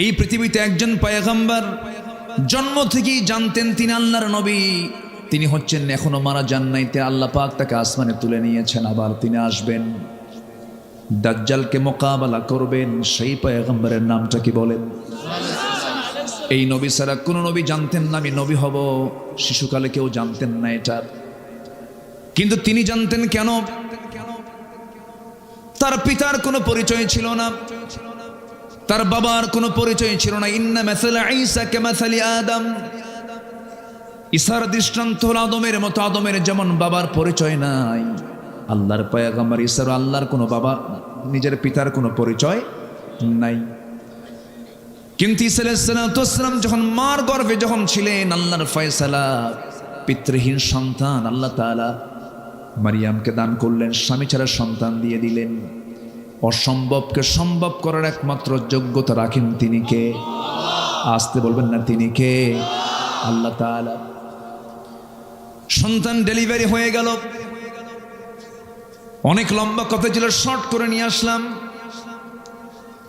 এই পৃথিবীতে একজন পায়গাম্বার জন্ম থেকেই জানতেন তিনি আল্লাহর নবী। তিনি হচ্ছেন এখনও মারা যান নাই, তে আল্লাহ পাক তাকে আসমানে তুলে নিয়েছেন, আবার তিনি আসবেন। দাজ্জালকে মোকাবেলা করবেন, সেই পায়গাম্বারের নামটা কি বলেন? এই নবী ছাড়া কোনো নবী জানতেন না আমি নবী হব, শিশুকালে কেউ জানতেন না এটা। কিন্তু তিনি জানতেন কেন? তার পিতার কোনো পরিচয় ছিল না। তার বাবার কোনো পরিচয় ছিল না। ইন্না মেসালা ঈসা কে মেসালি আদম। ঈসার দৃষ্টান্ত আদমের মতো। আদমের যেমন বাবার পরিচয় নাই। আল্লাহর পয়াগাম্বার ঈসার আল্লাহর কোনো বাবা, নিজের পিতার কোনো পরিচয় নাই। কিন্তু ইসালাম যখন মার গর্ভে যখন ছিলেন, আল্লাহর ফয়সালা, পিতৃহীন সন্তান, আল্লাহ তাআলা মারিয়ামকে দান করলেন, স্বামী ছাড়া সন্তান দিয়ে দিলেন। অসম্ভবকে সম্ভব করার একমাত্র যোগ্যতা রাখেন তিনি কে? আসতে বলবেন না তিনি কে? আল্লাহ সন্তান ডেলিভারি হয়ে গেল। অনেক লম্বা কথা ছিল, শর্ট করে নিয়ে আসলাম।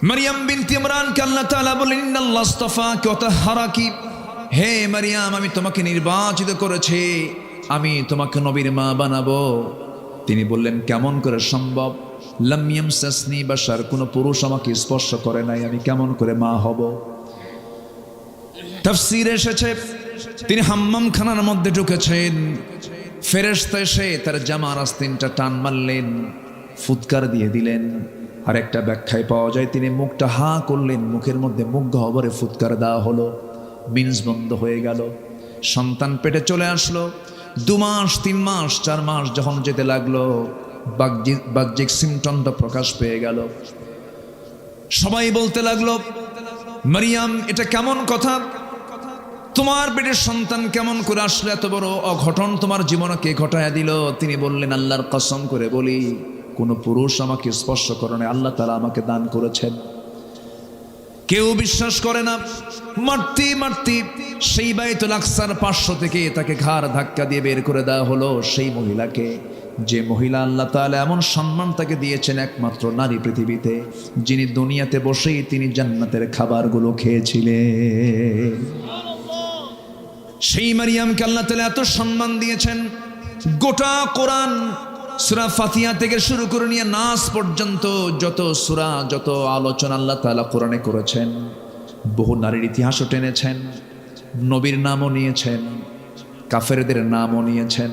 মারিয়াম বিনতি ইমরানকে আল্লাহ তাআলা বলেন ইন্নাল্লাহ আস্তাফাকে ওয়া তাহহারাকি হে মারিয়াম, আমি তোমাকে নির্বাচিত করেছি। আমি তোমাকে নবীর মা বানাবো। তিনি বললেন, কেমন করে সম্ভব? লামিয়াম সাসনি বাসার কোনো পুরুষ আমাকে স্পর্শ করে নাই, আমি কেমন করে মা হব? তাফসীর এসেছে, তিনি হাম্মাম খানার মধ্যে ঢুকেছেন। ফেরেশতা এসে তার জামার আস্তিনটা টান মারলেন, ফুৎকার দিয়ে দিলেন। আর একটা ব্যাখ্যায় পাওয়া যায়, তিনি মুখটা হা করলেন, মুখের মধ্যে মুখ গহবরে ফুৎকার দেওয়া হলো, মিন্স বন্ধ হয়ে গেল। সন্তান পেটে চলে আসলো, দু মাস, তিন মাস, চার মাস যখন যেতে লাগল বাহ্যিক সিমটমটা প্রকাশ পেয়ে গেল। সবাই বলতে লাগল, মারিয়াম, এটা কেমন কথা? তোমার পেটের সন্তান কেমন করে আসলে? এত বড় অঘটন তোমার জীবনে কে ঘটায় দিল? তিনি বললেন, আল্লাহর কসম করে বলি, কোনো পুরুষ আমাকে স্পর্শ করে আল্লাহ তারা আমাকে দান করেছেন। কেউ বিশ্বাস করে না। মারতে মারতে সেই বাইতুল আকসার পাঁচশো থেকে তাকে ঘাড় ধাক্কা দিয়ে বের করে দেওয়া হলো সেই মহিলাকে। যে মহিলা আল্লাহ তাআলা এমন সম্মান তাকে দিয়েছেন একমাত্র নারী পৃথিবীতে, যিনি দুনিয়াতে বসেই তিনি জান্নাতের খাবারগুলো খেয়েছিলেন। সেই মারিয়ামকে আল্লাহ তালা এত সম্মান দিয়েছেন, গোটা কোরআন সুরা ফাতিয়া থেকে শুরু করে নিয়ে নাস পর্যন্ত যত সুরা, যত আলোচনা আল্লাহ তালা কোরআনে করেছেন, বহু নারীর ইতিহাসও টেনেছেন, নবীর নামও নিয়েছেন, কাফেরদের নামও নিয়েছেন।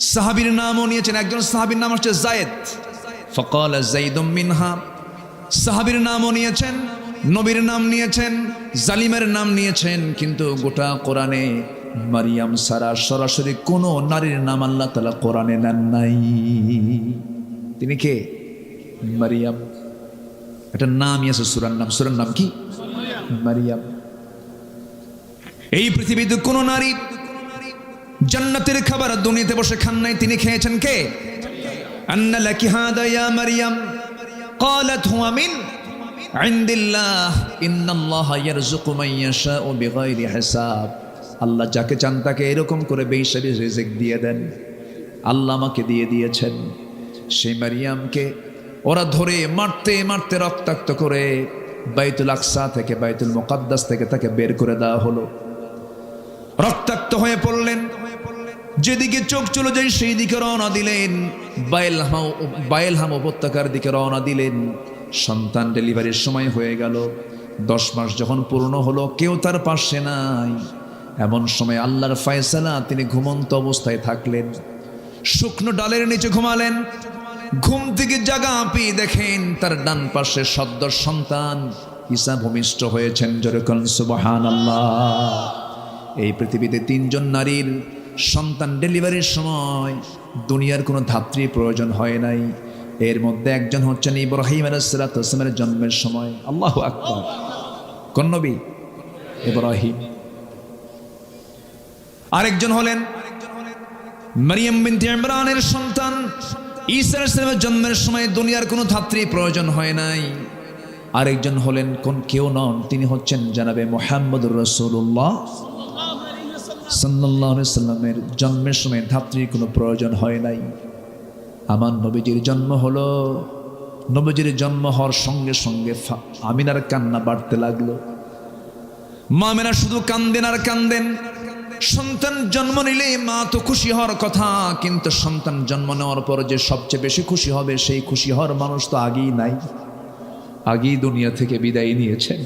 সাহাবির নামও নিয়েছেন। একজন সাহাবির নাম হচ্ছে জায়েদ। ফকল জাইদুম মিনহা। সাহাবির নামও নিয়েছেন, নবীর নাম নিয়েছেন, জালিমের নাম নিয়েছেন, কিন্তু গোটা কোরআনে মারিয়াম সারা সরাসরি কোনো নারীর নাম আল্লাহ তালা কোরআনে নেন নাই। তিনি কে? মারিয়াম। একটা নামই আছে সুরার নাম। সুরার নাম কি? মারিয়াম। এই পৃথিবীতে কোনো নারী জান্নাতের খাবার দুনিয়াতে বসে খান নাই তিনি খেয়েছেন কে আন্না লাকি হাদা ইয়া মারিয়াম قالت هو من عند الله إن الله يرزق من يشاء بغير حساب আল্লাহ যাকে চান তাকে এরকম করে বেইসারি রিজিক দিয়ে দেন আল্লাহ আমাকে দিয়ে দিয়েছেন সেই মারিয়ামকে ওরা ধরে মারতে মারতে রক্তাক্ত করে বাইতুল আকসা থেকে বাইতুল মোকাদ্দাস থেকে তাকে বের করে দেওয়া হলো রক্তাক্ত হয়ে পড়লেন যেদিকে চোখ চলে যায় সেই দিকে রওনা দিলেন। বাইলহাম বাইলহাম উপত্যকার দিকে রওনা দিলেন। সন্তান ডেলিভারির সময় হয়ে গেল। দশ মাস যখন পূর্ণ হলো, কেউ তার পাশে নাই। এমন সময় আল্লাহর ফয়সালা, তিনি ঘুমন্ত অবস্থায় থাকলেন। শুকনো ডালের নিচে ঘুমালেন। ঘুম থেকে জাগা আপি দেখেন তার ডান পাশে সদ্য সন্তান। ঈসা ভূমিষ্ঠ হয়েছেন যেরকম সুবহান আল্লাহ এই পৃথিবীতে তিনজন নারীর সন্তান ডেলিভারির সময় দুনিয়ার কোনো ধাত্রী প্রয়োজন হয় নাই। এর মধ্যে একজন হচ্ছেন ইব্রাহিম আলাইসালামের জন্মের সময়। আল্লাহ আকবর। কোন নবী? ইব্রাহিম। আরেকজন হলেন মারিয়াম বিনতে ইমরানের সন্তান। ঈসা আলাইহিসসালামের জন্মের সময় দুনিয়ার কোনো ধাত্রী প্রয়োজন হয় নাই। আরেকজন হলেন কোন কেউ নন, তিনি হচ্ছেন জানাবে মোহাম্মদুর রসুল্লাহ সাল্লাহ সাল্লামের জন্মের সময় ধাত্রীর কোনো প্রয়োজন হয় নাই। আমার নবীজির জন্ম হলো, নবীজির জন্ম হওয়ার সঙ্গে সঙ্গে আমিনার কান্না বাড়তে লাগল। মা মেনা শুধু কান্দেন আর কান্দেন, সন্তান জন্ম নিলে মা তো খুশি হওয়ার কথা, কিন্তু সন্তান জন্ম নেওয়ার পর যে সবচেয়ে বেশি খুশি হবে, সেই খুশি হওয়ার মানুষ তো আগেই নাই। আগেই দুনিয়া থেকে বিদায় নিয়েছেন।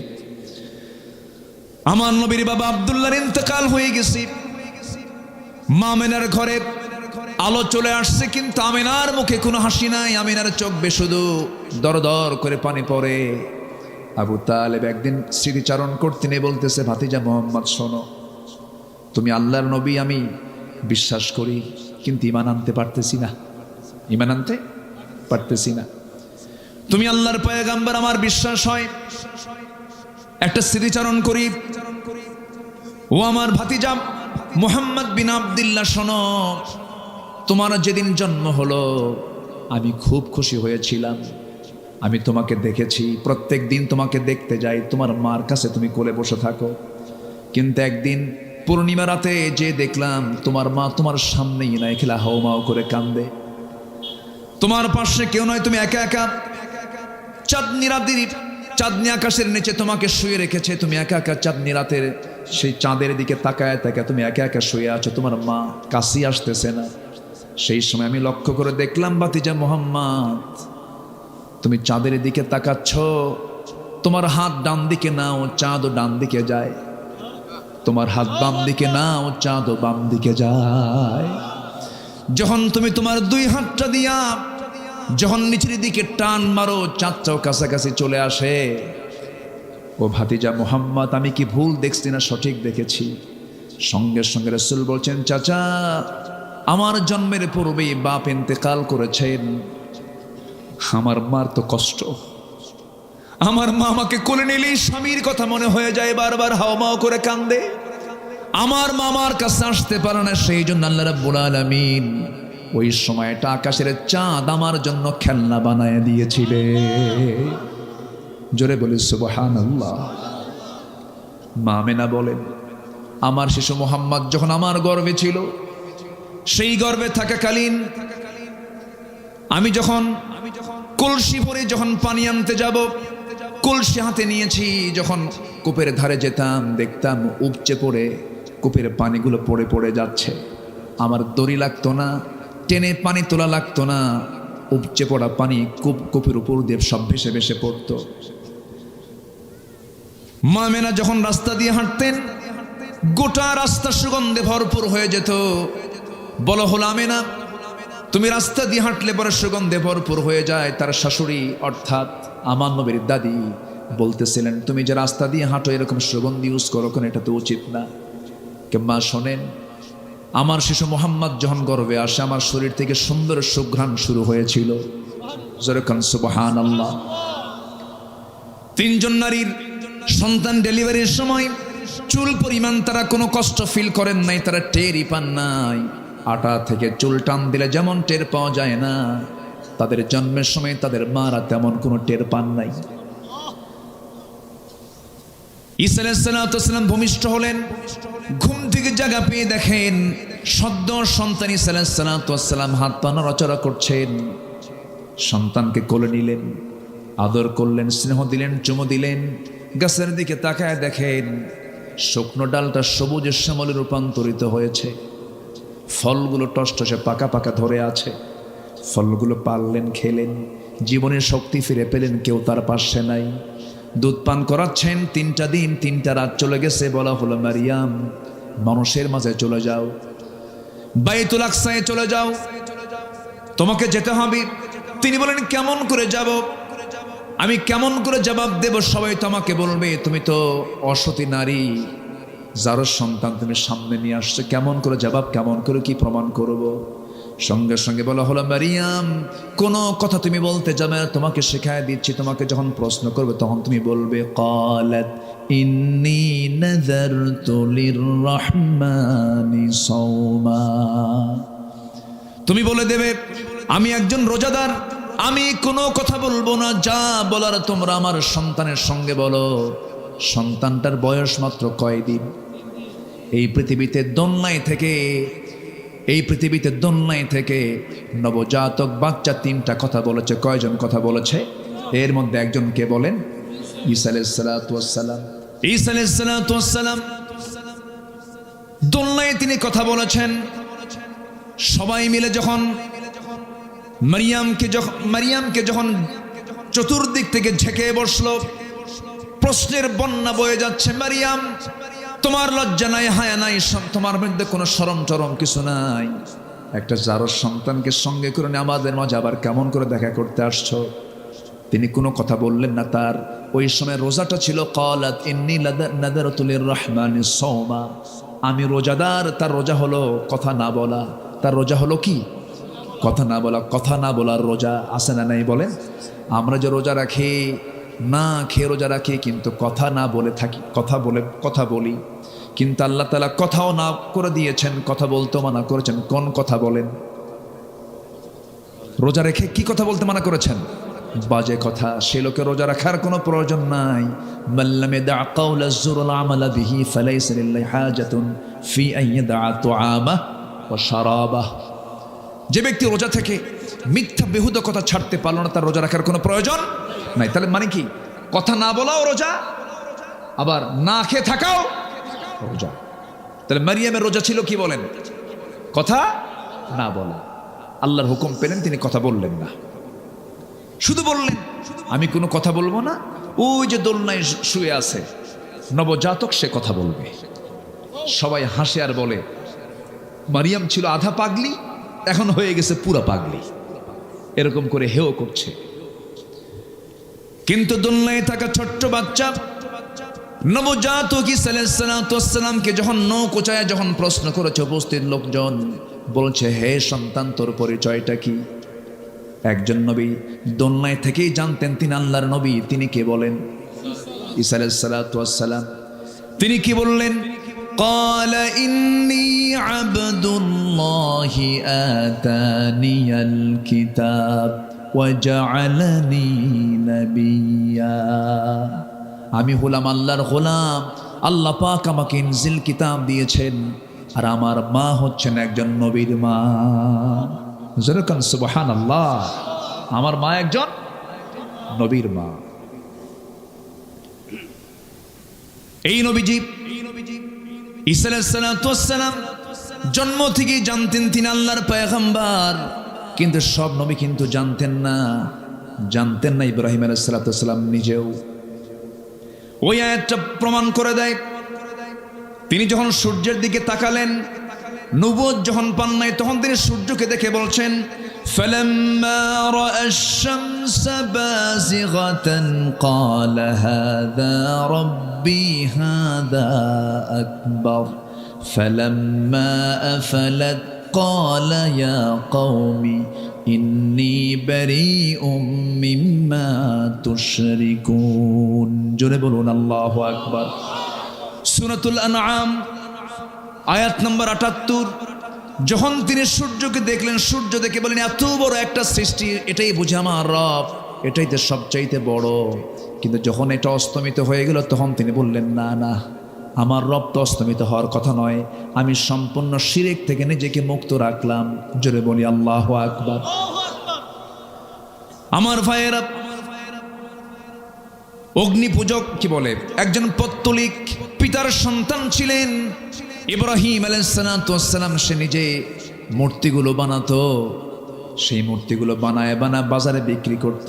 আমার নবীর বাবা আবদুল্লাহর ইন্তেকাল হয়ে গেছে। মামেনার ঘরে আলো চলে আসছে, কিন্তু আমিনার মুখে কোনো হাসি নাই। আমিনার চোখ শুধু দর দর করে পানি পড়ে। আবু তালেব একদিন স্মৃতিচারণ করতে নিয়ে বলতেছে, ভাতিজা মোহাম্মদ, শোনো, তুমি আল্লাহর নবী, আমি বিশ্বাস করি, কিন্তু ইমান আনতে পারতেছি না। ইমান আনতে পারতেছি না। তুমি আল্লাহর পয়গাম্বার, আমার বিশ্বাস হয়। একটা স্মৃতিচারণ করি। ও আমার ভাতিজা মোহাম্মদ বিন আবদুল্লাহ, শোনো। তোমার যেদিন জন্ম হলো, আমি খুব খুশি হয়েছিলাম। আমি তোমাকে দেখেছি, প্রত্যেক দিন তোমাকে দেখতে যাই। তোমার মার কাছে তুমি কোলে বসে থাকো। কিন্তু একদিন পূর্ণিমা রাতে যে দেখলাম, তোমার মা তোমার সামনেই নাই খেলা হাও মাও করে কান্দে। তোমার পাশে কেউ নয়, তুমি একা একা। চাঁদনি রাতের চাঁদনি আকাশের নিচে তোমাকে শুয়ে রেখেছে। তুমি একা একা চাঁদনি রাতের সেই চাঁদের দিকে তাকায় তাকায় তুমি একা একা শুয়ে আছো। তোমার মা কাশি আসতেছে না। সেই সময় আমি লক্ষ্য করে দেখলাম বাতিজা মোহাম্মদ, তুমি চাঁদের দিকে তাকাচ্ছ। তোমার হাত ডান দিকে নাও চাঁদও ডান দিকে যায়। তোমার হাত বাম দিকে নাও চাঁদও বাম দিকে যায়। যখন তুমি তোমার দুই হাতটা দিয়া যখন নিচের দিকে টান মারো, চাঁদটাও কাছাকাছি চলে আসে। ও ভাতিজা, মোহাম্মদ, আমি কি ভুল দেখছি না সঠিক দেখেছি? সঙ্গে সঙ্গে রসুল বলছেন, চাচা, আমার জন্মের পূর্বেই বাপ ইন্তেকাল করেছেন। আমার মার তো কষ্ট। আমার মা আমাকে কোলে নিলেই স্বামীর কথা মনে হয়ে যায়, বারবার হাওমাও করে কান্দে। আমার মামার কাছে আসতে পারে না সেই জন্য আল্লাহ রাব্বুল আলামিন ওই সময়টা আকাশের চাঁদ আমার জন্য খেলনা বানায় দিয়েছিলে। জোরে বলি সুবহান আল্লাহ মা মেনা বলেন, আমার শিশু মোহাম্মদ যখন আমার গর্বে ছিল, সেই গর্বে থাকাকালীন আমি যখন কলসি ভরে যখন পানি আনতে যাব, কলসি হাতে নিয়েছি, যখন কূপের ধারে যেতাম, দেখতাম উপচে পড়ে কূপের পানিগুলো পড়ে পড়ে যাচ্ছে। আমার দড়ি লাগতো না টেনে পানি তোলা লাগতো না। উপচে পড়া পানি কূপ কূপের উপর দিয়ে সব ভেসে ভেসে পড়তো। মা মেনা যখন রাস্তা দিয়ে হাঁটতেন, গোটা রাস্তা সুগন্ধে ভরপুর হয়ে যেত। বলো, হলো আমেনা তুমি রাস্তা দিয়ে হাঁটলে পরে সুগন্ধে ভরপুর হয়ে যায় তার শাশুড়ি, অর্থাৎ আমার নবীর দাদি বলতেছিলেন, তুমি যে রাস্তা দিয়ে হাঁটো, এরকম সুগন্ধি ইউজ করো, কেন এটা তো উচিত না। কিংবা শোনেন আমার শিশু মোহাম্মদ যখন গর্বে আসে, আমার শরীর থেকে সুন্দর সুঘ্রাণ শুরু হয়েছিল। তিনজন নারীর সন্তান ডেলিভারির সময় চুল পরিমাণ তারা কোনো কষ্ট ফিল করেন নাই, তারা টেরই পান নাই। আটা থেকে চুল টান দিলে যেমন টের পাওয়া যায় না, তাদের জন্মের সময় তাদের মারা তেমন কোনো টের পান নাই। ইসালাম ভূমিষ্ঠ হলেন, ঘুম জায়গা পেয়ে দেখেন সদ্য সন্তান ইসালাম হাত পা নড়াচড়া করছেন। সন্তানকে কোলে নিলেন, আদর করলেন, স্নেহ দিলেন, চুমো দিলেন, গাছের দিকে তাকায় দেখেন শুকনো ডালটা সবুজের শ্যামলে রূপান্তরিত হয়েছে। ফলগুলো টসটসে পাকা পাকা ধরে আছে। ফলগুলো পারলেন খেলেন, জীবনের শক্তি ফিরে পেলেন, কেউ তার পাশে নাই। দুধ পান করাচ্ছেন, তিনটা দিন, তিনটা রাত চলে গেছে, বলা হলো মারিয়াম। মানুষের মাঝে চলে যাও। বাইতুল আকসায় চলে যাও। তোমাকে যেতে হবে। তিনি বলেন, কেমন করে যাব? আমি কেমন করে জবাব দেব? সবাই তোমাকে বলবে, তুমি তো অসতী নারী। যার সন্তান তুমি সামনে নিয়ে আসছো। কেমন করে জবাব, কেমন করে কি প্রমাণ করব? সঙ্গে সঙ্গে বলা হলো, মারিয়াম, কোনো কথা তুমি বলতে যাবে তোমাকে শেখায় দিচ্ছি। তোমাকে যখন প্রশ্ন করবে, তখন তুমি বলবে, কলাত ইন্নি নাযারতু লিররহমানি সাওমা। তুমি বলে দেবে, আমি একজন রোজাদার, আমি কোনো কথা বলব না, যা বলার তোমরা আমার সন্তানের সঙ্গে বলো। সন্তানটার বয়স মাত্র কয়দিন? এই পৃথিবীতে দন্যায় থেকে, এই পৃথিবীতে দোলনায় থেকে নবজাতক বাচ্চা তিনটা কথা বলেছে, কয়জন কথা বলেছে? এর মধ্যে একজনকে বলেন? ঈসা আলাইসালাম ঈসা আলাইসালাম তিনি কথা বলেছেন। সবাই মিলে যখন মারিয়ামকে যখন মারিয়ামকে যখন চতুর্দিক থেকে ঝেঁকে বসল, প্রশ্নের বন্যা বয়ে যাচ্ছে, মারিয়াম, তোমার লজ্জা নাই, হায়া নাই তোমার মধ্যে কোনো সরম চরম কিছু নাই। একটা যারো সন্তানকে সঙ্গে করে আমাদের মাঝে আবার কেমন করে দেখা করতে আসছো? তিনি কোনো কথা বললেন না তার। ওই সময় রোজাটা ছিল, কলাত ইন্নি নাদারতুলির রহমান সৌমা আমি রোজাদার, তার রোজা হলো কথা না বলা। তার রোজা হলো কি? কথা না বলা, কথা না বলার রোজা আসে না নাই বলেন? আমরা যে রোজা রাখি, না খেয়ে রোজা রাখি, কিন্তু কথা না বলে থাকি, কথা বলে, কথা বলি। কিন্তু আল্লাহ তালা কথাও না করে দিয়েছেন, কথা বলতে মানা করেছেন। কোন কথা বলেন? রোজা রেখে কি কথা বলতে মানা করেছেন? বাজে কথা, সে লোকে রোজা রাখার কোনো প্রয়োজন নাই। মাল্লামে দা কাউলা আমালা বিহি লিল্লাহি হাজাতুন ফি আইয়াদা তুআমা ওয়া শারাবাহ যে ব্যক্তি রোজা থেকে মিথ্যা বেহুদ কথা ছাড়তে পারল না, তার রোজা রাখার কোনো প্রয়োজন নাই। তাহলে মানে কি? কথা না বলাও রোজা, আবার না খেয়ে থাকাও রোজা। তাহলে মারিয়ামের রোজা ছিল কি বলেন? কথা না বলা। আল্লাহর হুকুম পেলেন, তিনি কথা বললেন না। শুধু বললেন, আমি কোনো কথা বলব না। ওই যে দোলনায় শুয়ে আছে। নবজাতক সে কথা বলবে। সবাই হাসে আর বলে, মারিয়াম ছিল আধা পাগলি, এখন হয়ে গেছে পুরা পাগলি। এরকম করে হেও করছে। কিন্তু দোলনায় থাকা ছোট্ট বাচ্চা নবজাতক সালামকে যখন নৌকোচায় যখন প্রশ্ন করেছে, উপস্থিত লোকজন বলছে, হে সন্তান, তোর পরিচয়টা কি? একজন নবী দোলনায় থেকেই জানতেন তিনি আল্লাহর নবী তিনি কে বলেন ঈসা সালাম তিনি কি বললেন قال إني عبد الله آتاني الكتاب وجعلني نبيا আমি হলাম আল্লাহর গোলাম আল্লাহ পাক আমাকে ইনজিল কিতাব দিয়েছেন আর আমার মা হচ্ছেন একজন নবীর মা যেরকম সুবহান আল্লাহ আমার মা একজন নবীর মা। এই নবীজি ইসালাম জন্ম থেকেই জানতেন তিনি আল্লাহর পয়গম্বর। কিন্তু সব নবী কিন্তু জানতেন না জানতেন না ইব্রাহিম আলাইসালাম নিজেও। ওই আয়াতটা প্রমাণ করে দেয়, তিনি যখন সূর্যের দিকে তাকালেন নবুয়ত যখন পান নাই তখন তিনি সূর্যকে দেখে বলছেন فلما رأى الشمس بازغة قال هذا ربي هذا أكبر فلما أفلت قال يا قوم إني بريء مما تشركون جنبون الله أكبر সুরাতুল আনআম আয়াত নম্বর আটাত্তর, যখন তিনি সূর্যকে দেখলেন, সূর্য দেখে বলেন এত বড় একটা সৃষ্টি, এটাই বুঝে আমার রব, এটাই তো সবচাইতে বড়। কিন্তু যখন এটা অস্তমিত হয়ে গেল, তখন তিনি বললেন, না না, আমার রব তো অস্তমিত হওয়ার কথা নয়। আমি সম্পূর্ণ শিরেক থেকে নিজেকে মুক্ত রাখলাম। জোরে বলি, আল্লাহ আকবার। আমার ভাইয়েরা অগ্নি পূজক কি বলে? একজন পত্তলিক পিতার সন্তান ছিলেন। ইব্রাহিম আলাইসালাম সে নিজে মূর্তিগুলো বানাতো। সেই মূর্তিগুলো বানায় বানায় বাজারে বিক্রি করত।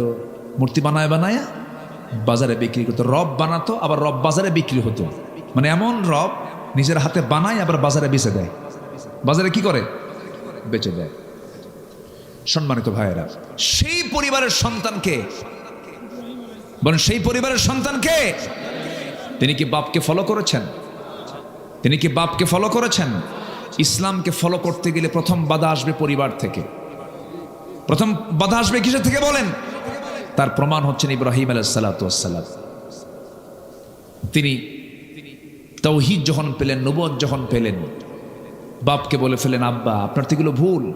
মূর্তি বানায় বানায় বাজারে বিক্রি করতো। রব বানাতো, আবার রব বাজারে বিক্রি হতো। মানে এমন রব নিজের হাতে বানায়, আবার বাজারে বেচে দেয়। বাজারে কি করে? বেচে দেয়। সম্মানিত ভাইয়েরা, সেই পরিবারের সন্তানকে বলেন, সেই পরিবারের সন্তানকে তিনি কি বাপকে ফলো করেছেন? তিনি কি বাপকে ফলো করেছেন? ইসলামকে ফলো করতে গেলে প্রথম বাধা আসবে পরিবার থেকে। প্রথম বাধা আসবে কিসের থেকে বলেন? তার প্রমাণ হচ্ছেন ইব্রাহিম আলাইসালাম তিনি তৌহিদ যখন পেলেন নবদ যখন পেলেন, বাপকে বলে ফেলেন, আব্বা, আপনার থেকে ভুল।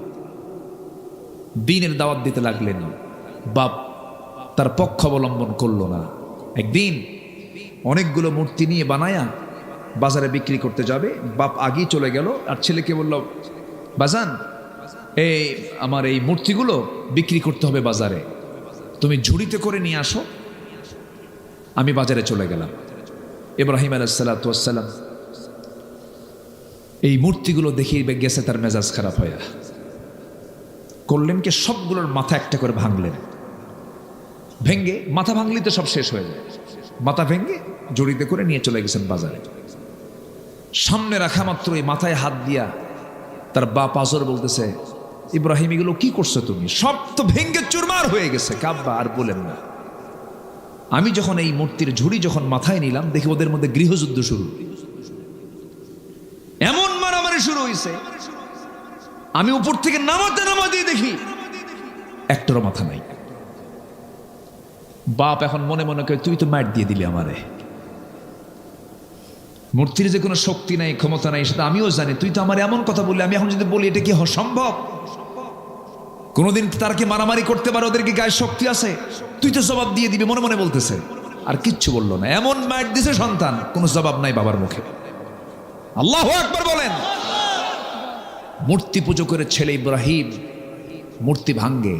দিনের দাওয়াত দিতে লাগলেন। বাপ তার পক্ষ অবলম্বন করল না। একদিন অনেকগুলো মূর্তি নিয়ে বানায়া বাজারে বিক্রি করতে যাবে, বাপ আগেই চলে গেল, আর ছেলেকে বলল, বাজান, এই আমার এই মূর্তিগুলো বিক্রি করতে হবে বাজারে। তুমি ঝুড়িতে করে নিয়ে আসো। আমি বাজারে চলে গেলাম। ইব্রাহিম আলাইসাল্লাম এই মূর্তিগুলো দেখিয়ে গেছে তার মেজাজ খারাপ হয়ে। করলেন কি সবগুলোর মাথা একটা করে ভাঙলেন। ভেঙ্গে, মাথা ভাঙলি তো সব শেষ হয়ে যায়। মাথা ভেঙ্গে জড়িতে করে নিয়ে চলে গেছেন বাজারে। সামনে রাখা মাত্র এই মাথায় হাত দিয়া তার বাপ আজর বলতেছে, ইব্রাহিম, এগুলো কি করছ তুমি? সব তো ভেঙ্গে চুরমার হয়ে গেছে। কাব্বা, আর বলেন না। আমি যখন এই মূর্তির ঝুড়ি যখন মাথায় নিলাম, দেখি ওদের মধ্যে গৃহযুদ্ধ শুরু। এমন মারামারি শুরু হয়েছে আমি উপর থেকে নামাতে নামাতে দেখি একটারও মাথা নাই। বাপ এখন মনে মনে করে, তুই তো ম্যাট দিয়ে দিলি আমারে। মূর্তির যে কোনো শক্তি নাই, ক্ষমতা নাই, সেটা আমিও জানি। তুই তো আমার এমন কথা বললি, আমি এখন যদি বলি, এটা কি সম্ভব? কোনোদিন তারা কি মারামারি করতে পারে? ওদের কি গায়ে শক্তি আছে? তুই তো জবাব দিয়ে দিবি, মনে মনে বলতেছে। আর কিচ্ছু বলল না। এমন মায়ের দিছে সন্তান, কোনো জবাব নাই বাবার মুখে। আল্লাহ একবার বলেন। মূর্তি পুজো করে ছেলে ইব্রাহিম, মূর্তি ভাঙ্গে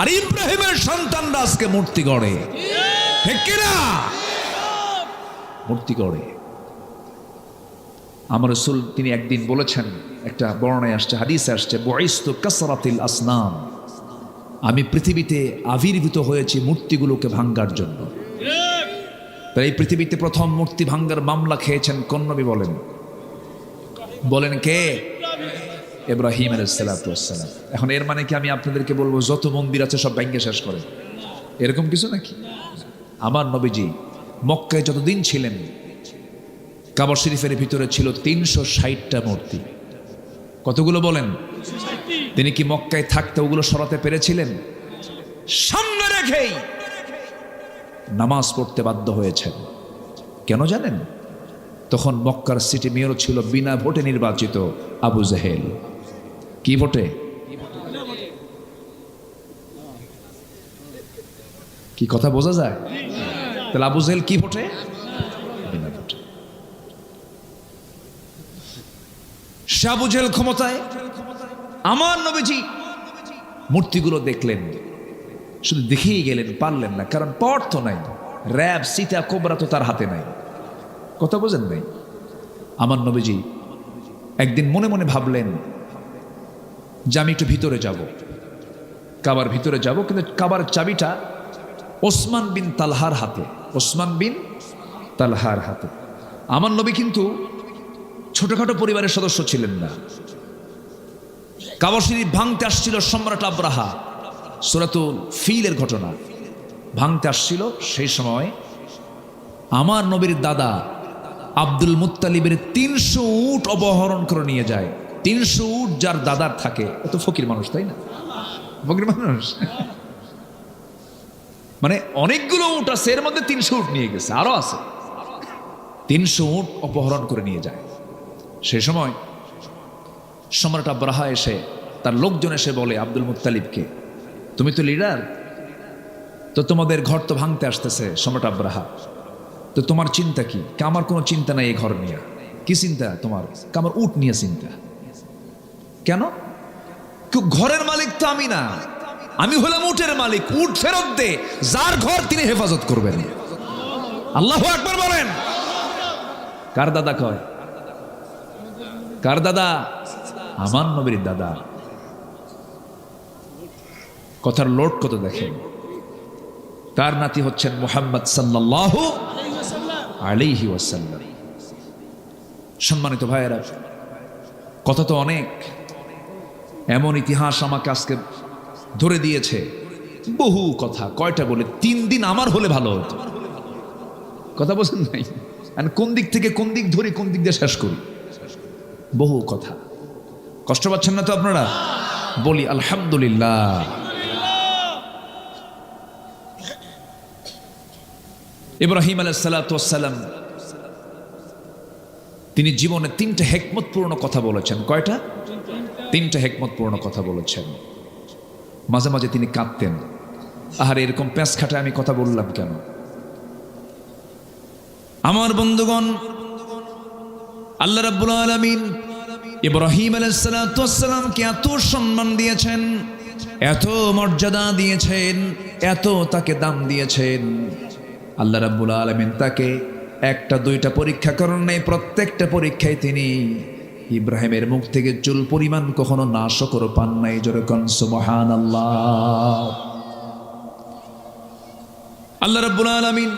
আর ইব্রাহিমের সন্তানরা আজকে মূর্তি গড়ে। মূর্তি গড়ে। আমার রসুল তিনি একদিন বলেছেন, একটা বর্ণায় আসছে, হাদিসে আসছে বয়স্ত কাসরাতিল আসনাম। আমি পৃথিবীতে আবির্ভূত হয়েছি মূর্তিগুলোকে ভাঙ্গার জন্য। তাই এই পৃথিবীতে প্রথম মূর্তি ভাঙ্গার মামলা খেয়েছেন কন্নবী বলেন। বলেন কে? এব্রাহিম আলাইসালাম এখন এর মানে কি আমি আপনাদেরকে বলব, যত মন্দির আছে সব ব্যাঙ্গে শেষ করে? এরকম কিছু নাকি? আমার নবীজি মক্কায় যতদিন ছিলেন কাবার শরীফের ভিতরে ছিল তিনশো ষাটটা মূর্তি। কতগুলো বলেন? তিনি কি মক্কায় থাকতে ওগুলো সরাতে পেরেছিলেন? সামনে রেখেই নামাজ পড়তে বাধ্য হয়েছেন। কেন জানেন? তখন মক্কার সিটি মেয়র ছিল বিনা ভোটে নির্বাচিত আবু জাহেল। কি ভোটে? কি কথা বোঝা যায়? তাহলে আবু জাহেল কি ভোটে বিনা ভোটে আবু ক্ষমতায়, আমার নবীজি মূর্তিগুলো দেখলেন। শুধু দেখেই গেলেন, পারলেন না, কারণ পর তো নাই। র্যাব, সীতা, কোবরা তো তার হাতে নাই। কথা বোঝেন নাই? আমার নবীজি একদিন মনে মনে ভাবলেন যে আমি একটু ভিতরে যাব। কাবার ভিতরে যাব, কিন্তু কাবার চাবিটা ওসমান বিন তালহার হাতে, ওসমান বিন তালহার হাতে। আমার নবী কিন্তু ছোটখাটো পরিবারের সদস্য ছিলেন না। কাবার শরীফ ভাঙতে আসছিল সম্রাট আব্রাহা, সুরাতুল ফিলের ঘটনা। ভাঙতে আসছিল সেই সময় আমার নবীর দাদা আব্দুল মুত্তালিবের তিনশো উট অপহরণ করে নিয়ে যায়। তিনশো উট যার দাদার থাকে। ও তো ফকির মানুষ, তাই না? ফকির মানুষ? মানে অনেকগুলো উট আছে, এর মধ্যে তিনশো উট নিয়ে গেছে, আরও আছে। তিনশো উট অপহরণ করে নিয়ে যায়। সেই সময় সম্রাট আব্রাহা এসে, তার লোকজন এসে বলে, আব্দুল মুত্তালিবকে, তুমি তো লিডার তো তোমাদের ঘর তো ভাঙতে আসতেছে সম্রাট আব্রাহা। তো তোমার চিন্তা কি? আমার কোনো চিন্তা নাই এই ঘর নিয়ে। কি চিন্তা তোমার? কে আমার উট নিয়ে চিন্তা? কেন? ঘরের মালিক তো আমি না। আমি হলাম উটের মালিক। উট ফেরত দে, যার ঘর তিনি হেফাজত করবেন। আল্লাহ একবার বলেন। কার দাদা কয়? কার দাদা? আমার নবীর দাদা। কথার লোট কত দেখেন? তার নাতি হচ্ছেন মোহাম্মদ সাল্লাহ আলিহি ওয়াসাল্লাম। সম্মানিত ভাইয়েরা, কথা তো অনেক। এমন ইতিহাস আমাকে আজকে ধরে দিয়েছে। বহু কথা, কয়টা বলে? তিন দিন আমার হলে ভালো হতো। কথা বলছেন নাই কোন দিক থেকে কোন দিক ধরি, কোন দিক দিয়ে শেষ করি? বহু কথা। কষ্ট পাচ্ছেন না তো আপনারা? বলি, আলহামদুলিল্লাহ। ইব্রাহিম আলাইসালাম তিনি জীবনে তিনটা হেকমতপূর্ণ কথা বলেছেন। কয়টা? তিনটা হেকমতপূর্ণ কথা বলেছেন। মাঝে মাঝে তিনি কাঁদতেন। আহার, এরকম প্যাঁচ খাটে আমি কথা বললাম কেন? আমার বন্ধুগণ আল্লাহ রাব্বুল আলামিন ইব্রাহিম আলাইসালামকে এত সম্মান দিয়েছেন, এত মর্যাদা দিয়েছেন, এত তাকে দাম দিয়েছেন। আল্লাহ রাব্বুল আলমিন তাকে একটা, দুইটা পরীক্ষা করেন নাই, প্রত্যেকটা পরীক্ষায় তিনি ইব্রাহিমের মুখ থেকে চুল পরিমাণ কখনো নাশকর পান নাই যেরকম সুবহান আল্লাহ আল্লাহ রাব্বুল আলামিন